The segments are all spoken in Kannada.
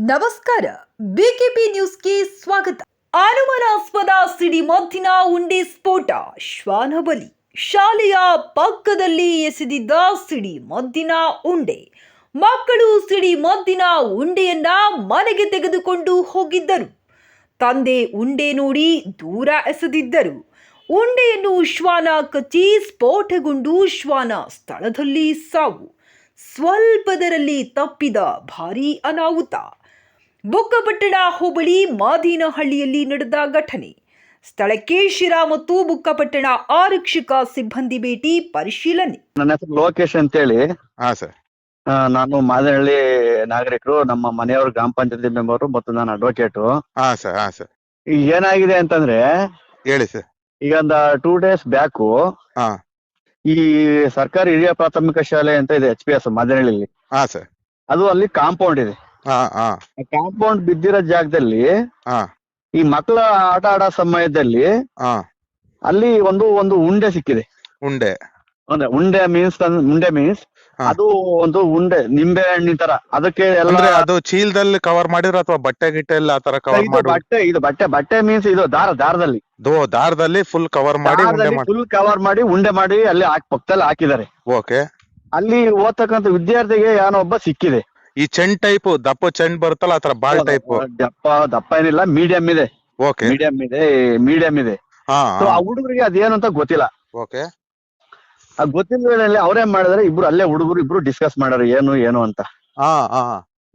ನಮಸ್ಕಾರ. ಬಿಕೆಪಿ ನ್ಯೂಸ್ಗೆ ಸ್ವಾಗತ. ಅನುಮಾನಾಸ್ಪದ ಸಿಡಿಮದ್ದಿನ ಉಂಡೆ ಸ್ಫೋಟ. ಶ್ವಾನ ಬಲಿ. ಶಾಲೆಯ ಪಕ್ಕದಲ್ಲಿ ಎಸೆದಿದ್ದ ಸಿಡಿಮದ್ದಿನ ಉಂಡೆ. ಮಕ್ಕಳು ಸಿಡಿಮದ್ದಿನ ಉಂಡೆಯನ್ನ ಮನೆಗೆ ತೆಗೆದುಕೊಂಡು ಹೋಗಿದ್ದರು. ತಂದೆ ಉಂಡೆ ನೋಡಿ ದೂರ ಎಸೆದಿದ್ದರು. ಉಂಡೆಯನ್ನು ಶ್ವಾನ ಕಚ್ಚಿ ಸ್ಫೋಟಗೊಂಡು ಶ್ವಾನ ಸ್ಥಳದಲ್ಲಿ ಸಾವು. ಸ್ವಲ್ಪದರಲ್ಲಿ ತಪ್ಪಿದ ಭಾರೀ ಅನಾಹುತ. ಬುಕ್ಕಪಟ್ಟಣ ಹೋಬಳಿ ಮಾದಿನಹಳ್ಳಿಯಲ್ಲಿ ನಡೆದ ಘಟನೆ. ಸ್ಥಳಕ್ಕೆ ಶಿರಾ ಮತ್ತು ಬುಕ್ಕಪಟ್ಟಣ ಆರಕ್ಷಕ ಸಿಬ್ಬಂದಿ ಭೇಟಿ ಪರಿಶೀಲನೆ. ನನ್ನ ಹೆಸರು ಲೋಕೇಶ್ ಅಂತೇಳಿ. ಹಾ ಸರ್. ಆ, ನಾನು ಮಾದಿನಹಳ್ಳಿ ನಾಗರಿಕರು ನಮ್ಮ ಮನೆಯವರು ಗ್ರಾಮ ಪಂಚಾಯತಿ ಮೆಂಬರು ಮತ್ತು ನಾನು ಅಡ್ವೊಕೇಟು. ಹಾ ಸರ್ ಹಾ ಸರ್. ಈಗ ಏನಾಗಿದೆ ಅಂತಂದ್ರೆ ಹೇಳಿ ಸರ್. ಈಗ ಒಂದು ಟೂ ಡೇಸ್ ಬ್ಯಾಕು ಹಾ. ಈ ಸರ್ಕಾರಿ ಹಿರಿಯ ಪ್ರಾಥಮಿಕ ಶಾಲೆ ಅಂತ ಇದೆ ಎಚ್ ಪಿ ಎಸ್ ಮಾದನಹಳ್ಳಿಲಿ. ಹಾ ಸರ್. ಅದು ಅಲ್ಲಿ ಕಾಂಪೌಂಡ್ ಇದೆ. ಕಾಂಪೌಂಡ್ ಬಿದ್ದಿರೋ ಜಾಗದಲ್ಲಿ ಈ ಮಕ್ಕಳ ಆಟ ಆಡೋ ಸಮಯದಲ್ಲಿ ಅಲ್ಲಿ ಒಂದು ಒಂದು ಉಂಡೆ ಸಿಕ್ಕಿದೆ. ಉಂಡೆ. ಅಂದ್ರೆ ಉಂಡೆ ಮೀನ್ಸ್ ಉಂಡೆ ಮೀನ್ಸ್ ಅದು ಒಂದು ಉಂಡೆ ನಿಂಬೆ ಹಣ್ಣಿನ ತರ. ಅದಕ್ಕೆ ಎಲ್ಲ ಅಂದ್ರೆ ಅದು ಚೀಲದಲ್ಲಿ ಕವರ್ ಮಾಡಿರೋ ಅಥವಾ ಬಟ್ಟೆ ಗಿಟ್ಟೆ ಎಲ್ಲ ಆತರ ಕವರ್ ಮಾಡಿ ಬಟ್ಟೆ ಇದು ಬಟ್ಟೆ ಬಟ್ಟೆ ಮೀನ್ಸ್ ಇದು ದಾರ ದಾರದಲ್ಲಿ. ದೋ ದಾರದಲ್ಲಿ ಫುಲ್ ಕವರ್ ಮಾಡಿ ಉಂಡೆ ಮಾಡಿ ಫುಲ್ ಕವರ್ ಮಾಡಿ ಉಂಡೆ ಮಾಡಿ ಅಲ್ಲಿ ಹಾಕ್ ಪಕ್ಕದಲ್ಲಿ ಹಾಕಿದ್ದಾರೆ. ಓಕೆ. ಅಲ್ಲಿ ಓದ್ತಕ್ಕಂತ ವಿದ್ಯಾರ್ಥಿಗೆ ಏನೋ ಒಬ್ಬ ಸಿಕ್ಕಿದೆ. ಈ ಚೆಂಡ್ ಟೈಪ್ ದಪ್ಪ ಚೆಂಡ್ ಬರುತ್ತಲ್ಲ ಆತರ ಬಾಲ್ ಟೈಪ್ ದಪ್ಪ ದಪ್ಪ ಏನಿಲ್ಲ ಮೀಡಿಯಂ ಇದೆ. ಓಕೆ ಮೀಡಿಯಂ ಇದೆ ಮೀಡಿಯಂ ಇದೆ. ಹಾ ಆ ಹುಡುಗರಿಗೆ ಅದೇನು ಅಂತ ಗೊತ್ತಿಲ್ಲ. ಓಕೆ ಆ ಗೊತ್ತಿಲ್ಲ ಅವ್ರೇನ್ ಮಾಡಿದ್ರೆ ಇಬ್ರು ಅಲ್ಲೇ ಹುಡುಗರು ಇಬ್ರು ಡಿಸ್ಕಸ್ ಮಾಡ್ಯಾರ ಏನು ಏನು ಅಂತ. ಹಾ ಹಾ.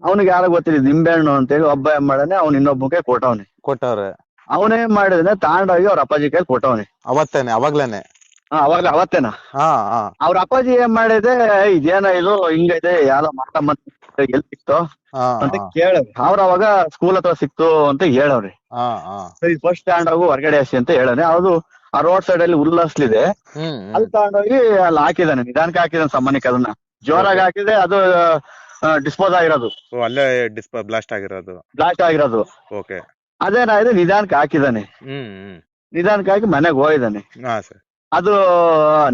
ಅವನಿಗೆ ನಿಂಬೆ ಗೊತ್ತಿಲ್ಲ ನಿಂಬೆಹಣ್ಣು ಅಂತೇಳಿ ಒಬ್ಬ ಏನ್ ಮಾಡಾನೆ ಅವ್ನ ಇನ್ನೊಬ್ಬ ಕೊಟ್ಟವನೆ. ಕೊಟ್ಟವ್ರೆ. ಅವನೇ ಮಾಡಿದ್ರೆ ತಾಂಡೋಗಿ ಅವ್ರ ಅಪ್ಪಾಜಿ ಕೈ ಕೊಟ್ಟವನೆ. ಅವತ್ತೇನೆ ಅವಾಗ್ಲೇನೆ. ಅವಾಗ್ಲೇ ಅವತ್ತೇನ? ಹಾ ಹಾ. ಅವ್ರ ಅಪ್ಪಾಜಿ ಏನ್ ಮಾಡಿದೆ ಇದೇನ ಇದು ಹಿಂಗೈತೆ ಯಾವ್ದೋ ಮಾಟ ಮತ್ತೆ ಎಲ್ಲಿ ಸಿಕ್ತೋ ಹಾ ಅಂತ ಕೇಳ ಅವ್ರ ಅವಾಗ ಸ್ಕೂಲ್ ಹತ್ರ ಸಿಕ್ತು ಅಂತ ಹೇಳವ್ರಿ ಹಾ ಹಾ. ಸರಿ ಫಸ್ಟ್ ಸ್ಟ್ಯಾಂಡ್ ಆಗು ಹೊರಗಡೆ ಹಸಿ ಅಂತ ಹೇಳನೆ ಅದು ಆ ರೋಡ್ ಸೈಡ್ ಅಲ್ಲಿ ಉಲ್ಲಾಸ್ಲಿದೆ ಹ್ಮ್ ಅಲ್ಲಿ ತಗೊಂಡೋಗಿ ಅಲ್ಲಿ ಹಾಕಿದಾನೆ ನಿಧಾನಕ್ಕೆ ಹಾಕಿದಾನೆ ಸಾಮಾನ್ಯಕ್ಕೆ ಅದನ್ನ. ಜೋರಾಗಿ ಹಾಕಿದ್ರೆ ಅದು ಡಿಸ್ಪೋಸ್ ಆಗಿರೋದು. ಓ ಅಲ್ಲೇ ಡಿಸ್ಪ ಬ್ಲಾಸ್ಟ್ ಆಗಿರೋದು. ಬ್ಲಾಸ್ಟ್ ಆಗಿರೋದು. ಓಕೆ ಅದೇನಾಗಿದೆ ನಿಧಾನಕ್ಕೆ ಹಾಕಿದಾನೆ. ಹ್ಮ್ ಹ್ಮ್. ನಿಧಾನಕ್ಕೆ ಹಾಕಿ ಮನೆಗೆ ಹೋಗಿದ್ದಾನೆ ಹಾ ಸರ್. ಅದು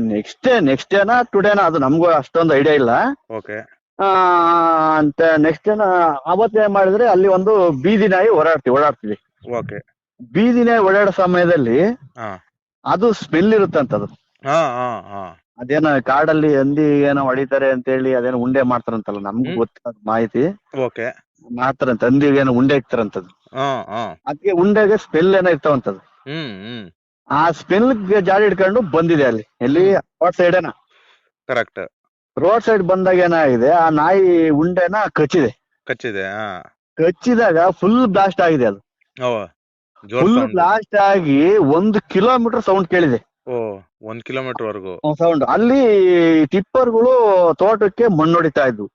ನೆಕ್ಸ್ಟ್ ಡೇ ನೆಕ್ಸ್ಟ್ ಡೇನಾ ಟುಡೇನಾ ಅದು ನಮಗೂ ಅಷ್ಟೊಂದು ಐಡಿಯಾ ಇಲ್ಲ. ಓಕೆ ಆ, ಅಂತ ನೆಕ್ಸ್ಟ್ ಡೇನ ಅವತ್ತೇ ಮಾಡಿದ್ರೆ ಅಲ್ಲಿ ಒಂದು ಬೀದಿ ನಾಯಿ ಓಡಾಡ್ತೀವಿ ಓಡಾಡ್ತೀವಿ. ಓಕೆ ಬೀದಿ ನಾಯಿ ಓಡಾಡೋ ಸಮಯದಲ್ಲಿ ಹಾ. ಅದು ಸ್ಮೆಲ್ ಇರುತ್ತಂತದು ಹಾ ಹಾ ಹಾ. ಅದೇನೋ ಕಾಡಲ್ಲಿ ಹಂದಿ ಏನೋ ಹೊಡಿತಾರೆ ಅಂತ ಹೇಳಿ ಅದೇನೋ ಉಂಡೆ ಮಾಡ್ತಾರಂತಲ್ಲ ನಮ್ಗೂ ಹ್ಮ್. ಅದ್ ಮಾಹಿತಿ. ಓಕೆ ಮಾಡ್ತಾರಂತ ಹಂದಿಗೆ ಏನೋ ಉಂಡೆ ಇಕ್ತಾರಂತದ್ದು ಹಾ ಹಾ. ಅದಕ್ಕೆ ಉಂಡೆಗೆ ಸ್ಮೆಲ್ ಏನೋ ಇರ್ತಾವಂತದ್ದು ಹ್ಮ್ ಹ್ಮ್. ಆ ಸ್ಪಿನ್ ಜಾಡಿ ಹಿಡ್ಕೊಂಡು ಬಂದಿದೆ ಅಲ್ಲಿ. ಎಲ್ಲಿ ರೋಡ್ ಸೈಡೇನ ಕರೆಕ್ಟ್ ರೋಡ್ ಸೈಡ್ ಬಂದಾಗ ಏನಾಗಿದೆ? ಆ ನಾಯಿ ಉಂಡೆನ ಕಚ್ಚಿದೆ. ಕಚ್ಚಿದೆ ಕಚ್ಚಿದಾಗ ಫುಲ್ ಬ್ಲಾಸ್ಟ್ ಆಗಿದೆ ಅದು. ಫುಲ್ ಬ್ಲಾಸ್ಟ್ ಆಗಿ ಒಂದು ಕಿಲೋಮೀಟರ್ ಸೌಂಡ್ ಕೇಳಿದೆ. ಒಂದ್ ಕಿಲೋಮೀಟರ್ ವರೆಗೂ. ಸೌಂಡ್ ಅಲ್ಲಿ ಟಿಪ್ಪರ್ಗಳು ತೋಟಕ್ಕೆ ಮಣ್ಣು ಹೊಡಿತಾ ಇದ್ವು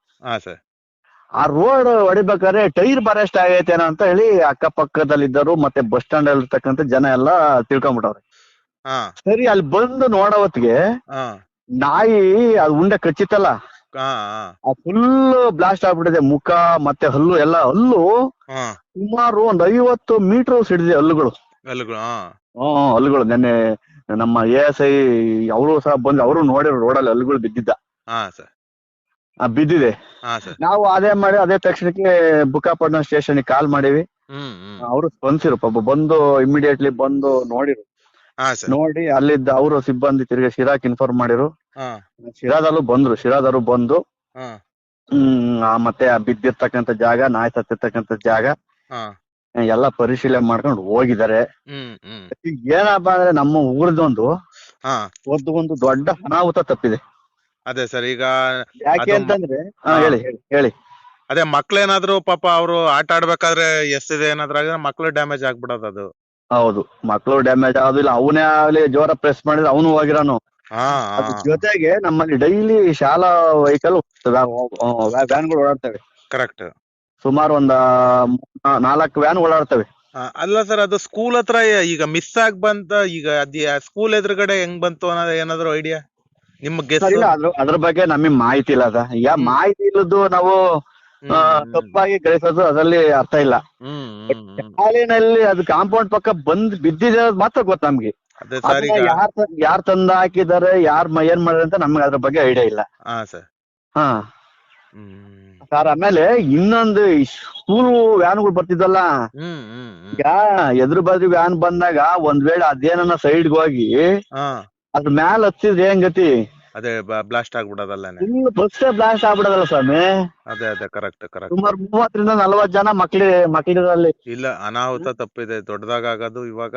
ಆ ರೋಡ್ ಹೊಡಿಬೇಕಾದ್ರೆ ಟೈರ್ ಬರೆಸ್ಟ್ ಆಗೈತೇನೋ ಅಂತ ಹೇಳಿ ಅಕ್ಕಪಕ್ಕದಲ್ಲಿದ್ದರು ಮತ್ತೆ ಬಸ್ ಸ್ಟ್ಯಾಂಡ್ ಅಲ್ಲಿ ಇರ್ತಕ್ಕಂಥ ಜನ ಎಲ್ಲ ತಿಳ್ಕೊಂಡ್ಬಿಟ್ಟವ್ರೆ ಹಾ. ಸರಿ ಅಲ್ಲಿ ಬಂದು ನೋಡೋ ಹೊತ್ತಿಗೆ ಹಾ. ನಾಯಿ ಅದು ಉಂಡೆ ಕಚ್ಚಿತ್ತಲ್ಲ? ಹಾ ಆ ಫುಲ್ ಬ್ಲಾಸ್ಟ್ ಆಗ್ಬಿಟ್ಟಿದೆ ಮುಖ ಮತ್ತೆ ಹಲ್ಲು ಎಲ್ಲ. ಹಲ್ಲು ಹಾ. ಸುಮಾರು ಒಂದ್ ಐವತ್ತು ಮೀಟರ್ ಸಿಡಿದೆ ಹಲ್ಲುಗಳು. ಹಾ. ಹ್ಮ್ ಹಲ್ಲುಗಳು. ನೆನ್ನೆ ನಮ್ಮ ಎ ಎಸ್ ಐ ಅವರು ಸಹ ಬಂದು ಅವರು ನೋಡಿರೋ ರೋಡಲ್ಲಿ ಹಲ್ಲುಗಳು ಬಿದ್ದಿದ್ದ. ಹಾ ಸರ್. ಆ, ಬಿದ್ದಿದೆ. ಹಾ ಸರ್ ನಾವು ಅದೇ ಮಾಡಿ ಅದೇ ತಕ್ಷಣಕ್ಕೆ ಬುಕ್ಕಾಪಟ್ಟಣ ಸ್ಟೇಷನ್ ಕಾಲ್ ಮಾಡಿವಿ. ಹ್ಮ್ ಹ್ಮ್. ಅವರು ಸ್ಪಂದಿಸಿರು ಪಾಪ ಬಂದು ಇಮಿಡಿಯೇಟ್ಲಿ ಬಂದು ನೋಡಿರು. ಹಾ ಸರ್ ನೋಡಿ ಅಲ್ಲಿದ್ದ ಅವರು ಸಿಬ್ಬಂದಿ ತಿರುಗಿ ಶಿರಾಕ್ ಇನ್ಫಾರ್ಮ್ ಮಾಡಿರು. ಹಾ. ಶಿರಾದಲ್ಲೂ ಬಂದ್ರು ಶಿರಾದವರು ಬಂದು. ಹಾ. ಹ್ಮ್ ಆ ಮತ್ತೆ ಆ ಬಿದ್ದಿರ್ತಕ್ಕಂಥ ಜಾಗ ನಾಯ್ ಸತ್ತಿರ್ತಕ್ಕಂಥ ಜಾಗ. ಎಲ್ಲಾ ಎಲ್ಲ ಪರಿಶೀಲನೆ ಮಾಡ್ಕೊಂಡು ಹೋಗಿದ್ದಾರೆ. ಹ್ಮ್ ಹ್ಮ್. ಈಗ ಏನಪ್ಪಾ ಅಂದ್ರೆ ನಮ್ಮ ಊರದೊಂದು ಹಾ. ಒಂದು ದೊಡ್ಡ ಅನಾಹುತ ತಪ್ಪಿದೆ. ಅದೇ ಸರ್ ಈಗ ಯಾಕೆ ಅದು ಅಂತಂದ್ರೆ ಹಾ, ಹಾ. ಹೇಳಿ ಹೇಳಿ ಹೇಳಿ. ಅದೇ ಮಕ್ಳೇನಾದ್ರು ಪಾಪ ಅವರು ಆಟ ಆಡ್ಬೇಕಾದ್ರೆ ಎಷ್ಟಿದೆ ಏನಾದ್ರು ಆಗಿದ್ರೆ ಮಕ್ಳು ಡ್ಯಾಮೇಜ್ ಆಗ್ಬಿಡೋದು ಅದು. ಹೌದು ಮಕ್ಕಳು ಡ್ಯಾಮೇಜ್ ಆಗೋದಿಲ್ಲ. ಅವನೇ ಆಗ್ಲಿ ಜೋರ ಪ್ರೆಸ್ ಮಾಡಿದ್ರೆ ಅವನು ಹೋಗಿರೋನು. ಹಾ ಅದ್ರ ಜೊತೆಗೆ ನಮ್ಮಲ್ಲಿ ಡೈಲಿ ಶಾಲಾ ವೆಹಿಕಲ್ ವ್ಯಾನ್ಗಳು ಓಡಾಡ್ತವೆ. ಕರೆಕ್ಟ್ ಸುಮಾರು ಒಂದ ನಾಲ್ಕು ವ್ಯಾನ್ ಓಡಾಡ್ತವೆ. ಅಲ್ಲ ಸರ್ ಅದು ಸ್ಕೂಲ್ ಹತ್ರ ಈಗ ಮಿಸ್ ಆಗಿ ಬಂತ ಈಗ ಅದ್ ಸ್ಕೂಲ್ ಎದುರುಗಡೆ ಹೆಂಗ್ ಬಂತು ಅನ್ನೋದು ಏನಾದ್ರು ಐಡಿಯಾ ಇಲ್ಲ ಅದ್ರ ಅದ್ರ ಬಗ್ಗೆ ನಮಗೆ ಮಾಹಿತಿ ಇಲ್ಲ ಅದ. ಈಗ ಮಾಹಿತಿ ಇಲ್ಲದ್ದು ನಾವು ಆ, ತಪ್ಪಾಗಿ ಗಳಿಸೋದು ಅದರಲ್ಲಿ ಅರ್ಥ ಇಲ್ಲ. ಹ್ಮ್ ಶಾಲೆನಲ್ಲಿ ಅದು ಕಾಂಪೌಂಡ್ ಪಕ್ಕ ಬಂದ್ ಬಿದ್ದಿದೆ ಅನ್ನೋದು ಮಾತ್ರ ಗೊತ್ತು ನಮ್ಗೆ. ಅದೇ ಸರ್ ಅದನ್ನ ಈಗ ಯಾರ್ ತ- ಯಾರ್ ತಂದ ಹಾಕಿದ್ದಾರೆ ಯಾರ್ ಮ- ಏನ್ ಮಾಡಿದ್ರೆ ಅಂತ ನಮ್ಗೆ ಅದ್ರ ಬಗ್ಗೆ ಐಡಿಯಾ ಇಲ್ಲ. ಹಾ ಸರ್. ಹಾ. ಹ್ಮ್ ಸರ್ ಆಮೇಲೆ ಇನ್ನೊಂದು ಸ್ಕೂಲ್ ವ್ಯಾನ್ಗಳು ಬರ್ತಿದ್ವಲ್ಲ ಹ್ಮ್ ಹ್ಮ್ ಹ್ಮ್. ಈಗ ಎದುರು ಬದ್ರಿ ವ್ಯಾನ್ ಬಂದಾಗ ಒಂದ್ ವೇಳೆ ಅದೇನ ಸೈಡ್ಗೆ ಹೋಗಿ ಹಾ. ಅದ್ರ ಮ್ಯಾಲ ಹತ್ತಿದ್ರೆ ಏನ್ ಗತಿ? ಅದೇ ಬ್ಲಾಸ್ಟ್ ಆಗ್ಬಿಡೋದಲ್ಲ ಫುಲ್ ಬ್ಲಾಸ್ಟ್ ಆಗ್ಬಿಡೋದಲ್ಲ ಸ್ವಾಮಿ? ಅದೇ ಅದೇ ಕರೆಕ್ಟ್ ಕರೆಕ್ಟ್ ಸುಮಾರು ಮೂವತ್ತರಿಂದ ನಲವತ್ ಜನ ಮಕ್ಳಿ ಮಕ್ಳಿರಲ್ಲಿ ಇಲ್ಲ ಅನಾಹುತ ತಪ್ಪಿದೆ. ದೊಡ್ಡದಾಗ ಆಗೋದು ಇವಾಗ.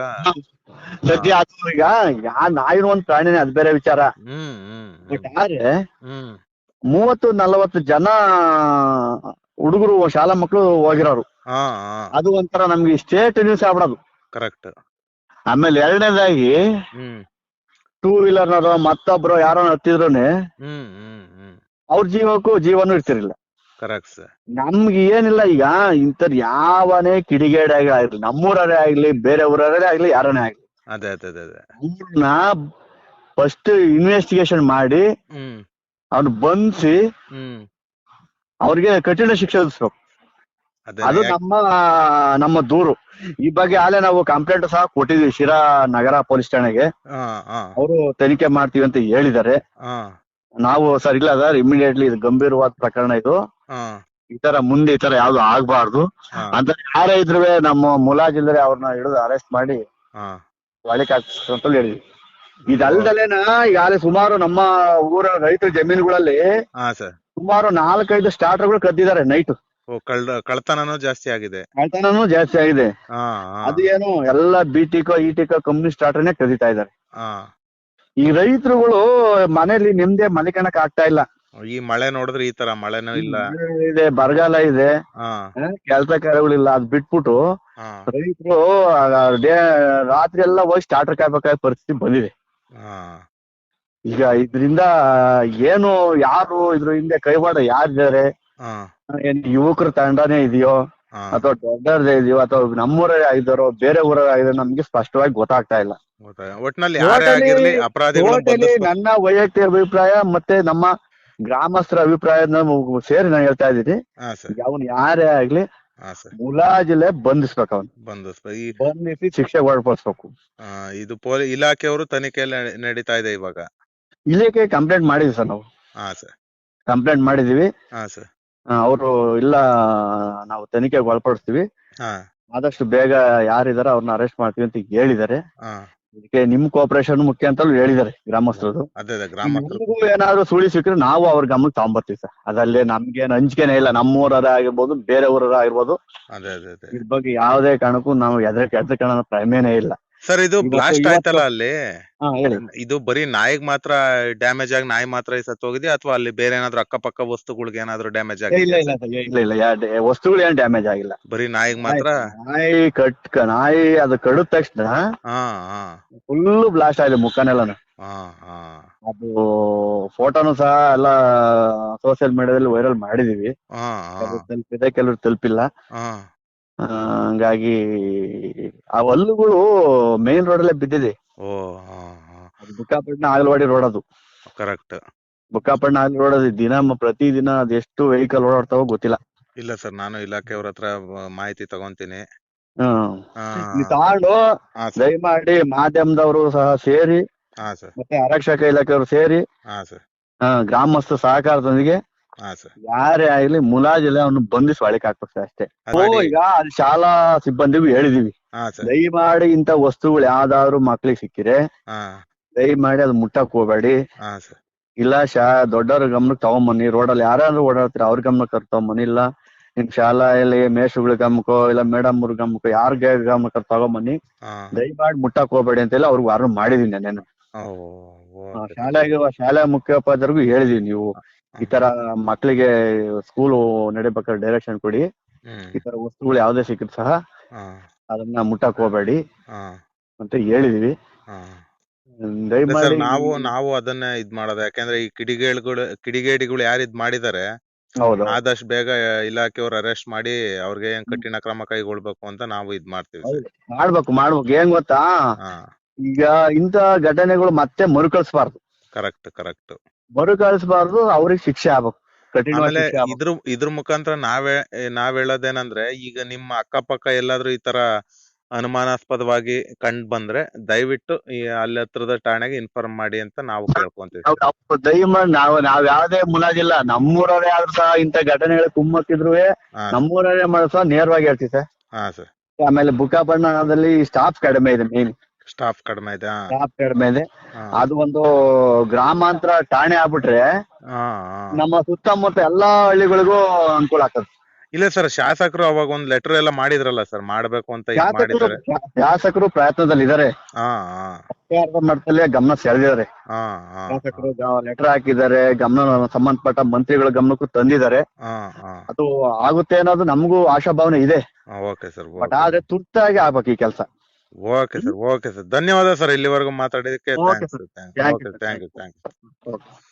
ಸದ್ಯ ಅದು ಈಗ. ಯಾ ನಾಯಿನ ಒಂದ್ ಪ್ರಾಣಿನೇ ಅದ್ ಬೇರೆ ವಿಚಾರ. ಹ್ಮ್ ಹ್ಮ್ ಬಟ್ ಆದ್ರೆ ಹ್ಮ್. ಮೂವತ್ತು ನಲವತ್ತು ಜನ ಹುಡುಗರು ಶಾಲಾ ಮಕ್ಕಳು ಹೋಗಿರೋರು. ಹಾ ಅದು ಒಂಥರ ನಮ್ಗೆ ಸ್ಟೇಟ್ ನ್ಯೂಸ್ ಆಗ್ಬಿಡೋದು. ಕರೆಕ್ಟ್ ಆಮೇಲೆ ಎರಡನೇದಾಗಿ ಹ್ಮ್. ಟೂ ವೀಲರ್ನವರು ಮತ್ತೊಬ್ರು ಯಾರೋ ಹ್ಮ್ ಅವ್ರ ಜೀವಕ್ಕೂ ಜೀವನೂ ಇರ್ತಿರ್ಲಿಲ್ಲ. ಕರೆಕ್ಟ್ ಸರ್ ನಮ್ಗೆ ಏನಿಲ್ಲ ಈಗ ಇಂಥದ್ ಯಾವನೇ ಕಿಡಿಗೇಡಾಗ ಆಗ್ಲಿ ನಮ್ಮೂರೇ ಆಗ್ಲಿ ಬೇರೆ ಊರವರೇ ಆಗ್ಲಿ ಯಾರನೇ ಆಗ್ಲಿ. ಅದೇ ಅದೇ ಅದೇ ಅದೇ. ಅವ್ರನ್ನ ಫಸ್ಟ್ ಇನ್ವೆಸ್ಟಿಗೇಷನ್ ಮಾಡಿ ಅವ್ನು ಬಂದ್ಸಿ ಬಂಧಿಸಿ ಅವ್ರಿಗೆ ಕಠಿಣ ಶಿಕ್ಷೆ ವಿಧಿಸ್ಬೇಕು ಅದೇ ನಮ್ಮ ನಮ್ಮ ದೂರು. ಈ ಬಗ್ಗೆ ಆಲೆ ನಾವು ಕಂಪ್ಲೇಂಟ್ ಸಹ ಕೊಟ್ಟಿದ್ವಿ ಶಿರಾ ನಗರ ಪೊಲೀಸ್ ಠಾಣೆಗೆ. ಅವರು ತನಿಖೆ ಮಾಡ್ತೀವಿ ಅಂತ ಹೇಳಿದ್ದಾರೆ. ನಾವು ಸರ್ ಇಲ್ಲ ಸರ್ ಇಮಿಡಿಯೇಟ್ಲಿ ಇದು ಗಂಭೀರವಾದ ಪ್ರಕರಣ ಇದು. ಈ ತರ ಮುಂದೆ ಈ ತರ ಯಾವ್ದು ಆಗ್ಬಾರ್ದು. ಅಂತ ಯಾರೇ ಇದ್ರು ನಮ್ಮ ಮುಲಾಜಿಲ್ಲರೆ ಅವ್ರನ್ನ ಹಿಡಿದು ಅರೆಸ್ಟ್ ಮಾಡಿ ಒಳಗೆ ಅಂತ ಹೇಳಿದ್ವಿ. ಇದಲ್ದಲೇನ ಈಗಾಗಲೇ ಸುಮಾರು ನಮ್ಮ ಊರ ರೈತರ ಜಮೀನುಗಳಲ್ಲಿ ಸುಮಾರು ನಾಲ್ಕೈದು ಸ್ಟಾರ್ಟರ್ಗಳು ಕದ್ದಿದ್ದಾರೆ ನೈಟ್ ಕಳ್ಳ ಕಳ್ತನನೂ ಜಾಸ್ತಿ ಆಗಿದೆ. ಕಳ್ತನೂ ಜಾಸ್ತಿ ಆಗಿದೆ. ಹಾ ಅದು ಏನು ಎಲ್ಲ ಬಿಟಿಕೋ ಇಟಿಕೋ ಕಂಪ್ನಿ ಸ್ಟಾರ್ಟರ್ನೇ ಕದೀತಾ ಇದ್ದಾರೆ. ಈ ರೈತರುಗಳು ಮನೆಯಲ್ಲಿ ನಿಮ್ದೆ ಮಲಿಕಣಕ್ ಆಗ್ತಾ ಇಲ್ಲ. ಈ ಮಳೆ ನೋಡಿದ್ರೆ ಈ ತರ ಮಳೆನೂ ಇಲ್ಲ. ಇದೆ ಬರಗಾಲ ಇದೆ. ಕೆಲಸ ಕಾರ್ಯಗಳಿಲ್ಲ ಅದ್ ಬಿಟ್ಬಿಟ್ಟು ರೈತರು ರಾತ್ರಿ ಎಲ್ಲ ಹೋಗಿ ಸ್ಟಾರ್ಟರ್ ಕಾಯ್ಬೇಕಾದ ಪರಿಸ್ಥಿತಿ ಬಂದಿದೆ. ಈಗ ಇದರಿಂದ ಏನು ಯಾರು ಇದ್ರ ಹಿಂದೆ ಕೈವಾಡ ಯಾರಿದ್ದಾರೆ? ಏನ್ ಯುವಕರ ತಂಡನೇ ಇದೆಯೋ ಅಥವಾ ದೊಡ್ಡದೇ ಇದೆಯೋ ಅಥವಾ ನಮ್ಮೂರೇ ಆಗಿದಾರೋ ಬೇರೆ ಊರ ಆಗಿದಾರೋ ನಮ್ಗೆ ಸ್ಪಷ್ಟವಾಗಿ ಗೊತ್ತಾಗ್ತಾ ಇಲ್ಲ. ಒಟ್ನಲ್ಲಿ. ನನ್ನ ವೈಯಕ್ತಿಕ ಅಭಿಪ್ರಾಯ ಮತ್ತೆ ನಮ್ಮ ಗ್ರಾಮಸ್ಥರ ಅಭಿಪ್ರಾಯ ಸೇರಿ ನಾನು ಹೇಳ್ತಾ ಇದ್ದೀನಿ. ಅವನು ಯಾರೇ ಆಗ್ಲಿ ಮುಲಾಜಿಲೆ ಬಂಧಿಸ್ಬೇಕು ಅವನು. ಬಂಧಿಸಿ ಶಿಕ್ಷೆ ಒಳಪಡಿಸ್ಬೇಕು. ಇದು ಪೊಲೀ ಇಲಾಖೆಯವರು ತನಿಖೆ ನಡೀತಾ ಇದೆ ಇವಾಗ. ಇಲಾಖೆ ಕಂಪ್ಲೇಂಟ್ ಮಾಡಿದ್ವಿ ಸರ್ ನಾವು. ಕಂಪ್ಲೇಂಟ್ ಮಾಡಿದೀವಿ ಅವರು ಇಲ್ಲ ನಾವು ತನಿಖೆಗೆ ಒಳಪಡಿಸ್ತೀವಿ. ಆದಷ್ಟು ಬೇಗ ಯಾರಿದಾರ ಅವ್ರನ್ನ ಅರೆಸ್ಟ್ ಮಾಡ್ತೀವಿ ಅಂತ ಹೇಳಿದ್ದಾರೆ. ಇದಕ್ಕೆ ನಿಮ್ ಕೋಪರೇಷನ್ ಮುಖ್ಯ ಅಂತಲೂ ಹೇಳಿದ್ದಾರೆ ಗ್ರಾಮಸ್ಥರು ಅದೇ ಅದೇ ಗ್ರಾಮಸ್ಥರು. ನಮಗೂ ಏನಾದ್ರು ಸುಳಿ ಸಿಕ್ಕರೆ ನಾವು ಅವ್ರ ಗಮನಕ್ಕೆ ತಗೊಂಬರ್ತೀವಿ ಸರ್. ಅದಲ್ಲೇ ನಮ್ಗೇನು ಅಂಜಿಕೆನೇ ಇಲ್ಲ. ನಮ್ಮೂರ ಆಗಿರ್ಬೋದು ಬೇರೆ ಊರರ ಆಗಿರ್ಬೋದು ಇದ್ರ ಬಗ್ಗೆ ಯಾವುದೇ ಕಾರಣಕ್ಕೂ ನಾವು ಎದ್ರ ಕೆದ್ರಕಣ ಪ್ರಮೇನೇ ಇಲ್ಲ. ಸರ್ ಇದು ಬ್ಲಾಸ್ಟ್ ಆಯ್ತಲ್ಲ ಅಲ್ಲಿ? ಹಾ ಹೇಳಿ. ಇದು ಬರೀ ನಾಯಿಗ್ ಮಾತ್ರ ಡ್ಯಾಮೇಜ್ ಆಗಿ ನಾಯಿ ಮಾತ್ರ ಸತ್ತು ಹೋಗಿದ್ಯಾ? ಅಥವಾ ಅಲ್ಲಿ ಬೇರೆ ಏನಾದ್ರು ಅಕ್ಕಪಕ್ಕ ವಸ್ತುಗಳಿಗೆ ಏನಾದ್ರು ಡ್ಯಾಮೇಜ್ ಏ, ಇಲ್ಲ ಆಗಿದೆ ಇಲ್ಲ sir, ಇಲ್ಲ ಇಲ್ಲ ಯಾ- ಡ- ವಸ್ತುಗಳು ಏನ್ ಡ್ಯಾಮೇಜ್ ಆಗಿಲ್ಲ. ಬರೀ ನಾಯಿಗ್ ಮಾತ್ರ? ನಾಯಿ ಕಟ್ ನಾಯಿ ಅದು ಕಡಿದ ತಕ್ಷಣ ಹಾ ಹಾ. ಫುಲ್ ಬ್ಲಾಸ್ಟ್ ಆಗಿದೆ ಮುಖನೆಲ್ಲನು. ಹಾ ಹಾ. ಅದು ಫೋಟೋನು ಸಹ ಎಲ್ಲ ಸೋಷಿಯಲ್ ಮೀಡಿಯಾದಲ್ಲಿ ವೈರಲ್ ಮಾಡಿದೀವಿ. ಹಾ ಕೆಲವ್ರು ತಲುಪಿದೆ ಕೆಲವ್ರು ತಲುಪಿಲ್ಲ. ಹಾ. ಹಂಗಾಗಿ ಆ ಹಲ್ಲುಗಳು ಮೇನ್ ರೋಡ್ ಅಲ್ಲೇ ಬಿದ್ದಿದೆ. ಓ ಹಾ ಹಾ. ಅದು ಬುಕ್ಕಾಪಟ್ಟಣ ಆಗಲವಾಡಿ ರೋಡ್ ಅದು. ಕರೆಕ್ಟ್ ಬುಕ್ಕಾಪಟ್ಟಣ ಆಗಲ ರೋಡ್ ಅದು. ದಿನ ಪ್ರತಿ ಪ್ರತಿದಿನ ಅದೆಷ್ಟು ವೆಹಿಕಲ್ ಓಡಾಡ್ತಾವೋ ಗೊತ್ತಿಲ್ಲ. ಇಲ್ಲ ಸರ್ ನಾನು ಇಲಾಖೆಯವ್ರ ಹತ್ರ ಮಾಹಿತಿ ತಗೊಂತೀನಿ. ಹ್ಮ್ ತಗೊಂಡು ದಯಮಾಡಿ ಮಾಧ್ಯಮದವರು ಸಹ ಸೇರಿ ಹಾ ಸರ್. ಮತ್ತೆ ಆರಕ್ಷಕ ಇಲಾಖೆಯವರು ಸೇರಿ ಹಾ ಸರ್. ಗ್ರಾಮಸ್ಥ ಸಹಕಾರದೊಂದಿಗೆ ಯಾರೇ ಆಗ್ಲಿ ಮುಲಾಜಿಲ್ಲ ಅವ್ನು ಬಂಧಿಸಿ ಒಳಗೆ ಹಾಕ್ಬೇಕು ಅಷ್ಟೇ. ಓ, ಈಗ ಅಲ್ಲಿ ಶಾಲಾ ಸಿಬ್ಬಂದಿಗೂ ಹೇಳಿದೀವಿ. ದಯ ಮಾಡಿ ಇಂತ ವಸ್ತುಗಳು ಯಾವ್ದಾದ್ರು ಮಕ್ಳಿಗೆ ಸಿಕ್ಕಿರೆ ದಯ ಮಾಡಿ ಅದು ಮುಟ್ಟಕ್ ಹೋಗ್ಬೇಡಿ. ಇಲ್ಲ ಶಾ ದೊಡ್ಡವ್ರ ಗಮನಕ್ಕೆ ತಗೊಂಬನ್ನಿ. ರೋಡಲ್ಲಿ ಯಾರಾದ್ರೂ ಓಡಾಡ್ತೀರ ಅವ್ರ ಗಮನಕ್ಕೆ ತಗೊಂಬನ್ನಿ. ಇಲ್ಲ ನಿಮ್ ಶಾಲೆಯಲ್ಲಿ ಮೇಷಗಳ ಗಮಕೋ ಇಲ್ಲ ಮೇಡಮ್ ಅವ್ರ ಗಮನಕ್ಕೋ ಯಾರ ಗಮಕ ತಗೊಂಬನ್ನಿ. ದಯ ಮಾಡಿ ಮುಟ್ಟಕ್ ಹೋಗ್ಬೇಡಿ ಅಂತೆಲ್ಲ ಅವ್ರಿಗೆ ವಾರ ಮಾಡಿದೀನಿ ನಾನು ಶಾಲೆಗೆ ಶಾಲೆ ಮುಖ್ಯೋಪಾಧ್ಯಾಯರಿಗೂ ಹೇಳಿದೀನಿ ನೀವು. ಈ ತರ ಮಕ್ಳಿಗೆ ಸ್ಕೂಲ್ ನಡಿಬೇಕಾದ್ರೆ ಡೈರೆಕ್ಷನ್ ಕೊಡಿ. ಈ ತರ ವಸ್ತುಗಳು ಯಾವ್ದೇ ಸಿಕ್ಕಿದ್ರು ಸಹ ಅದನ್ನ ಮುಟ್ಟಕ್ ಹೋಗ್ಬೇಡಿ. ಅಂತ ಹೇಳಿದೀವಿ. ನಾವು ನಾವು ಅದನ್ನ ಇದ್ ಮಾಡೋದು. ಯಾಕಂದ್ರೆ ಈ ಕಿಡಿಗೇಡಿಗಳು ಕಿಡಿಗೇಡಿಗಳು ಯಾರು ಇದ್ ಮಾಡಿದಾರೆ ಆದಷ್ಟು ಬೇಗ ಇಲಾಖೆಯವ್ರು ಅರೆಸ್ಟ್ ಮಾಡಿ ಅವ್ರಿಗೆ ಏನ್ ಕಠಿಣ ಕ್ರಮ ಕೈಗೊಳ್ಬೇಕು ಅಂತ ನಾವು ಇದ್ ಮಾಡ್ತೀವಿ ಮಾಡ್ಬೇಕು ಮಾಡ್ಬೇಕು. ಏನ್ ಗೊತ್ತಾ? ಈಗ ಇಂತ ಘಟನೆಗಳು ಮತ್ತೆ ಮರುಕಳಿಸಬಾರ್ದು. ಕರೆಕ್ಟ್ ಕರೆಕ್ಟ್ ಮರುಕಳಿಸಬಾರ್ದು ಅವ್ರಿಗೆ ಶಿಕ್ಷೆ ಆಗ್ಬೇಕು. ಆಮೇಲೆ ಇದ್ರ ಇದ್ರ ಮುಖಾಂತರ ನಾವೇ ನಾವ್ ಹೇಳೋದೇನಂದ್ರೆ ಈಗ ನಿಮ್ಮ ಅಕ್ಕಪಕ್ಕ ಎಲ್ಲಾದ್ರೂ ಈ ತರ ಅನುಮಾನಾಸ್ಪದವಾಗಿ ಕಂಡ್ ಬಂದ್ರೆ ದಯವಿಟ್ಟು ಈ ಅಲ್ಲಿ ಹತ್ರದ ಠಾಣೆಗೆ ಇನ್ಫಾರ್ಮ್ ಮಾಡಿ ಅಂತ ನಾವು ಕೇಳ್ಕೊಂತೀವಿ. ದಯಮಾಡಿ ನಾವು ನಾವ್ ಯಾವ್ದೇ ಮುಲಾಜಿಲ್ಲ ನಮ್ಮೂರವ್ರೇ ಆದ್ರೂ ಸಹ ಇಂತ ಘಟನೆಗಳು ಕುಮ್ಮಕ್ಕಿದ್ರು ಹಾ. ನಮ್ಮೂರವರೇ ಮಾಡೋ ಸಹ ನೇರವಾಗಿ ಹೇಳ್ತೀವಿ ಸರ್. ಹಾ ಸರ್. ಆಮೇಲೆ ಬುಕ್ಕಾಪಟ್ಟಣದಲ್ಲಿ ಸ್ಟಾಫ್ ಕಡಿಮೆ ಇದೆ ಮೇನ್ ಸ್ಟಾಫ್ ಕಡಿಮೆ ಇದೆ. ಸ್ಟಾಫ್ ಕಡಿಮೆ ಇದೆ. ಅದು ಒಂದು ಗ್ರಾಮಾಂತರ ಠಾಣೆ ಆಗ್ಬಿಟ್ರೆ. ನಮ್ಮ ಸುತ್ತಮುತ್ತ ಎಲ್ಲಾ ಹಳ್ಳಿಗಳಿಗೂ ಅನುಕೂಲ ಆಗ್ತದೆ. ಇಲ್ಲ ಸರ್ ಶಾಸಕರು ಅವಾಗ ಒಂದ್ ಲೆಟರ್ ಎಲ್ಲ ಮಾಡಿದ್ರಲ್ಲ ಸರ್ ಮಾಡ್ಬೇಕು ಅಂತ ಶಾಸಕರು ಮಾಡಿದ್ದಾರೆ. ಶಾಸಕರು ಪ್ರಯತ್ನದಲ್ಲಿ ಇದಾರೆ. ಮಟ್ಟದಲ್ಲಿ ಗಮನ ಸೆಳೆದಿದ್ದಾರೆ. ಶಾಸಕರು ಲೆಟರ್ ಹಾಕಿದ್ದಾರೆ ಗಮನ ಸಂಬಂಧಪಟ್ಟ ಮಂತ್ರಿಗಳ ಗಮನಕ್ಕೂ ತಂದಿದ್ದಾರೆ. ಅದು ಆಗುತ್ತೆ ಅನ್ನೋದು ನಮಗೂ ಆಶಾಭಾವನೆ ಇದೆ. ಓಕೆ ಸರ್ ಬಟ್ ಆದ್ರೆ ತುರ್ತಾಗಿ ಆಗ್ಬೇಕು ಈ ಕೆಲಸ. Okay sir okay sir. ಧನ್ಯವಾದ ಸರ್ ಇಲ್ಲಿವರೆಗೂ ಮಾತಾಡಿದಕ್ಕೆ you, sir. Thank you thank you.